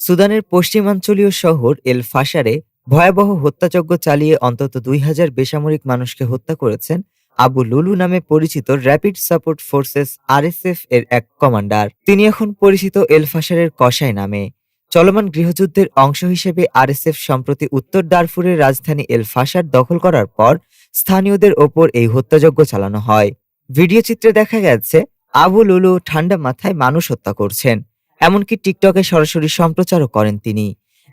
সুদানের পশ্চিমাঞ্চলীয় শহর এল ফাশারে ভয়াবহ হত্যাযজ্ঞ চালিয়ে অন্তত দুই হাজার বেসামরিক মানুষকে হত্যা করেছেন আবু লুলু নামে পরিচিত র্যাপিড সাপোর্ট ফোর্সেস আরএসএফ এর এক কমান্ডার। তিনি এখন পরিচিত এল ফাশারের কসাই নামে। চলমান গৃহযুদ্ধের অংশ হিসেবে আরএসএফ সম্প্রতি উত্তর দারফুরের রাজধানী এল ফাশার দখল করার পর স্থানীয়দের ওপর এই হত্যাযজ্ঞ চালানো হয়। ভিডিও চিত্রে দেখা গেছে, আবু লুলু ঠান্ডা মাথায় মানুষ হত্যা করছেন। এমনকি টিকটকে সরাসরি সম্প্রচারও করেন তিনি।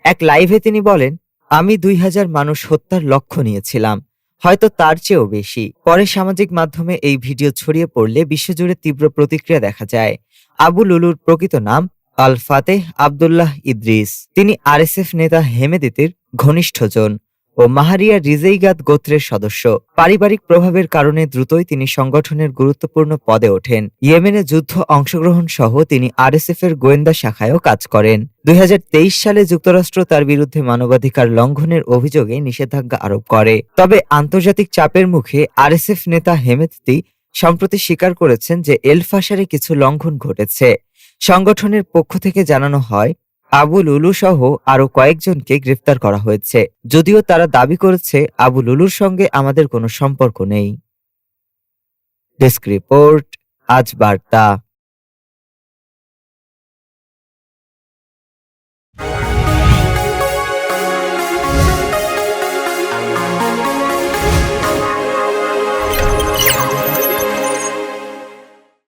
এক লাইভে তিনি বলেন, আমি দুই হাজার মানুষ হত্যার লক্ষ্য নিয়েছিলাম, হয়তো তার চেয়েও বেশি। পরে সামাজিক মাধ্যমে এই ভিডিও ছড়িয়ে পড়লে বিশ্বজুড়ে তীব্র প্রতিক্রিয়া দেখা যায়। আবু লুলুর প্রকৃত নাম আল ফাতেহ আবদুল্লাহ ইদ্রিস। তিনি আরএসএফ নেতা হেমেদিতির ঘনিষ্ঠজন ও মাহারিয়া রিজেইগাদ গোত্রের সদস্য। পারিবারিক প্রভাবের কারণে দ্রুতই তিনি সংগঠনের গুরুত্বপূর্ণ পদে ওঠেন। ইয়েমেনে যুদ্ধ অংশগ্রহণ সহ তিনি আরএসএফ এর গোয়েন্দা শাখায়ও কাজ করেন। দুই হাজার তেইশ সালে যুক্তরাষ্ট্র তার বিরুদ্ধে মানবাধিকার লঙ্ঘনের অভিযোগে নিষেধাজ্ঞা আরোপ করে। তবে আন্তর্জাতিক চাপের মুখে আরএসএফ নেতা হেমেদতি সম্প্রতি স্বীকার করেছেন যে এলফাসারে কিছু লঙ্ঘন ঘটেছে। সংগঠনের পক্ষ থেকে জানানো হয় আবু লুলু সহ আরও কয়েকজনকে গ্রেফতার করা হয়েছে। যদিও তারা দাবি করেছে আবু লুলুর সঙ্গে আমাদের কোনো সম্পর্ক নেই। ডেস্ক রিপোর্ট, আজ বার্তা।